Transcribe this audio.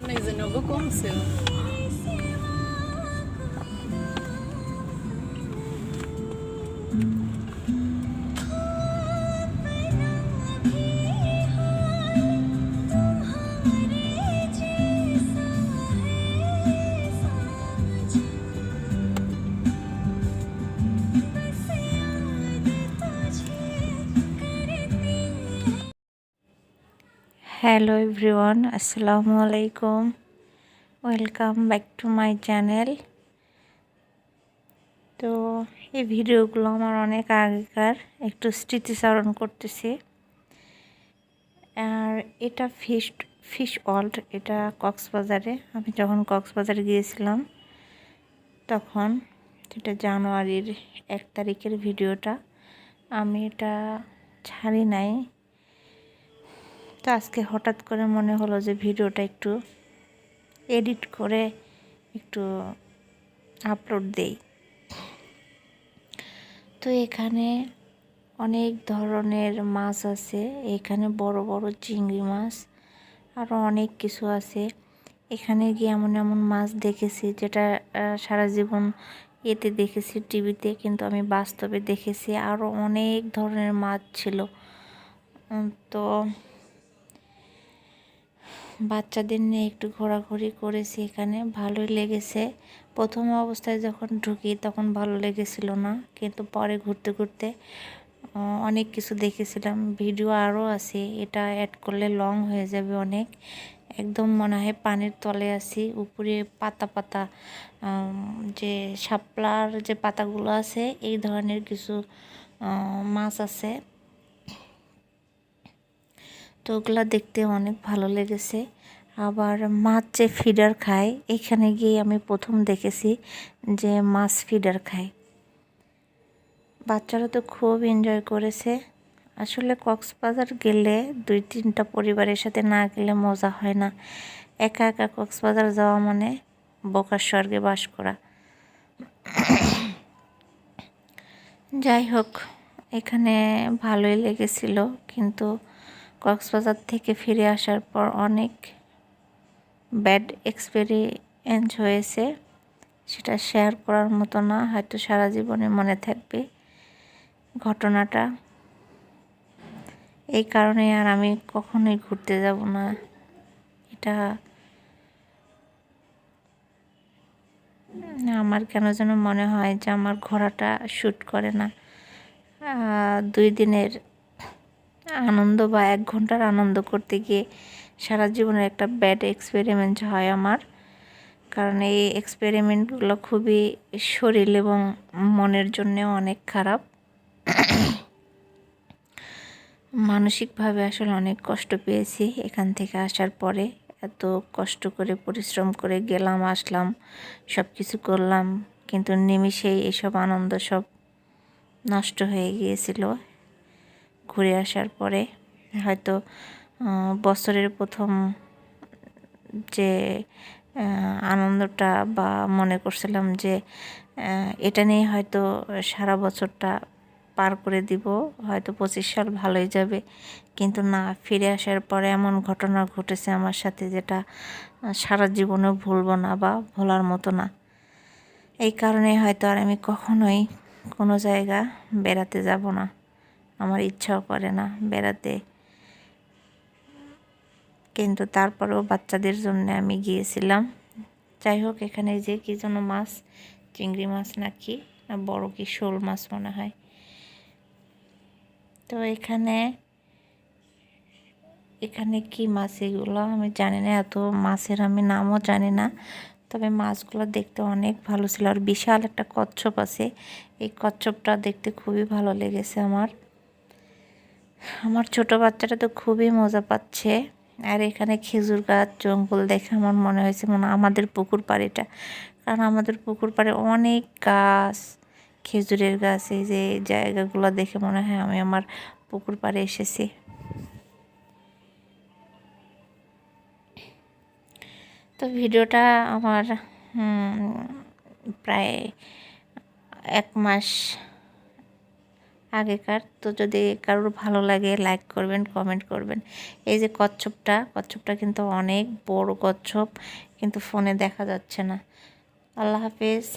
Mas eu não vou com o seu. Hello everyone, আসসালামু আলাইকুম। Welcome back to my channel. তো এই ভিডিওগুলো আমার অনেক আগেকার, একটু স্মৃতিচারণ করতেছি। আর এটা ফিশ ফিশ ওয়ার্ল্ড, এটা কক্সবাজারে। আমি যখন কক্সবাজারে গিয়েছিলাম, তখন এটা জানুয়ারির এক তারিখের ভিডিওটা। আমি এটা ছাড়ি নাই। তো আজকে হঠাৎ করে মনে হলো যে ভিডিওটা একটু এডিট করে একটু আপলোড দেই। তো এখানে অনেক ধরনের মাছ আছে, এখানে বড় বড় চিংড়ি মাছ আরও অনেক কিছু আছে। এখানে গিয়ে এমন এমন মাছ দেখেছি যেটা সারা জীবন এতে দেখেছি, টিভিতে কিন্তু আমি বাস্তবে দেখেছি। আরও অনেক ধরনের মাছ ছিল। তো বাচ্চাদের নিয়ে একটু ঘোরাঘুরি করেছি এখানে, ভালোই লেগেছে। প্রথম অবস্থায় যখন ঢুকি তখন ভালো লেগেছিল না, কিন্তু পরে ঘুরতে ঘুরতে অনেক কিছু দেখেছিলাম। ভিডিও আরও আছে, এটা অ্যাড করলে লং হয়ে যাবে অনেক। একদম মনে হয় পানির তলে আছি, উপরে পাতা পাতা যে শাপলার যে পাতাগুলো আছে, এই ধরনের কিছু মাছ আছে। তো ওগুলো দেখতে অনেক ভালো লেগেছে। আবার মাছ যে ফিডার খায়, এখানে গিয়ে আমি প্রথম দেখেছি যে মাছ ফিডার খায়। বাচ্চারা তো খুব এনজয় করেছে। আসলে কক্সবাজার গেলে দুই তিনটা পরিবারের সাথে না গেলে মজা হয় না। একা একা কক্সবাজার যাওয়া মানে বোকার স্বর্গে বাস করা। যাই হোক, এখানে ভালোই লেগেছিল, কিন্তু কক্সবাজার থেকে ফিরে আসার পর অনেক ব্যাড এক্সপেরিয়েন্স হয়েছে। সেটা শেয়ার করার মতো না, হয়তো সারা জীবনে মনে থাকবে ঘটনাটা। এই কারণে আর আমি কখনোই ঘুরতে যাব না। এটা আমার কেন যেন মনে হয় যে আমার ঘোড়াটা শ্যুট করে না। দুই দিনের আনন্দ বা এক ঘণ্টার আনন্দ করতে গিয়ে সারা জীবনের একটা ব্যাড এক্সপেরিমেন্ট হয় আমার। কারণ এই এক্সপেরিমেন্টগুলো খুবই শরীর এবং মনের জন্যেও অনেক খারাপ। মানসিকভাবে আসলে অনেক কষ্ট পেয়েছি এখান থেকে আসার পরে। এত কষ্ট করে পরিশ্রম করে গেলাম, আসলাম সব কিছু করলাম, কিন্তু নিমিষেই এসব আনন্দ সব নষ্ট হয়ে গিয়েছিল। ঘুরে আসার পরে হয়তো বছরের প্রথম যে আনন্দটা বা মনে করছিলাম যে এটা নিয়ে হয়তো সারা বছরটা পার করে দিব, হয়তো পঁচিশ সাল ভালোই যাবে। কিন্তু না, ফিরে আসার পরে এমন ঘটনা ঘটেছে আমার সাথে যেটা সারা জীবনেও ভুলবো না বা ভোলার মতো না। এই কারণে হয়তো আর আমি কখনোই কোনো জায়গা বেড়াতে যাব না। আমার ইচ্ছাও করে না বেড়াতে। কিন্তু তারপরেও বাচ্চাদের জন্য আমি গিয়েছিলাম। যাই হোক, এখানে যে কি যেন মাছ, চিংড়ি মাছ নাকি, না বড় কি শোল মাছ মনে হয়। তো এখানে এখানে কি মাছ এগুলো আমি জানি না, এত মাছের আমি নামও জানি না। তবে মাছগুলো দেখতে অনেক ভালো ছিল। আর বিশাল একটা কচ্ছপ আছে। এই কচ্ছপটা দেখতে খুবই ভালো লেগেছে আমার। আমার ছোট বাচ্চাটা তো খুবই মজা পাচ্ছে। আর এখানে খেজুর গাছ, জঙ্গল দেখে আমার মনে হয়েছে মনে আমাদের পুকুর পাড়িটা কারণ আমাদের পুকুর পাড়ে অনেক গাছ, খেজুরের গাছ, এই যে জায়গাগুলো দেখে মনে হয় আমি আমার পুকুর পাড়ে এসেছি। তো ভিডিওটা আমার প্রায় এক মাস আগেকার। তো যদি কারোর ভালো লাগে লাইক করবেন কমেন্ট করবেন। এই যে কচ্ছপটা কচ্ছপটা কিন্তু অনেক বড় কচ্ছপ, কিন্তু ফোনে দেখা যাচ্ছে না। আল্লাহ হাফেজ।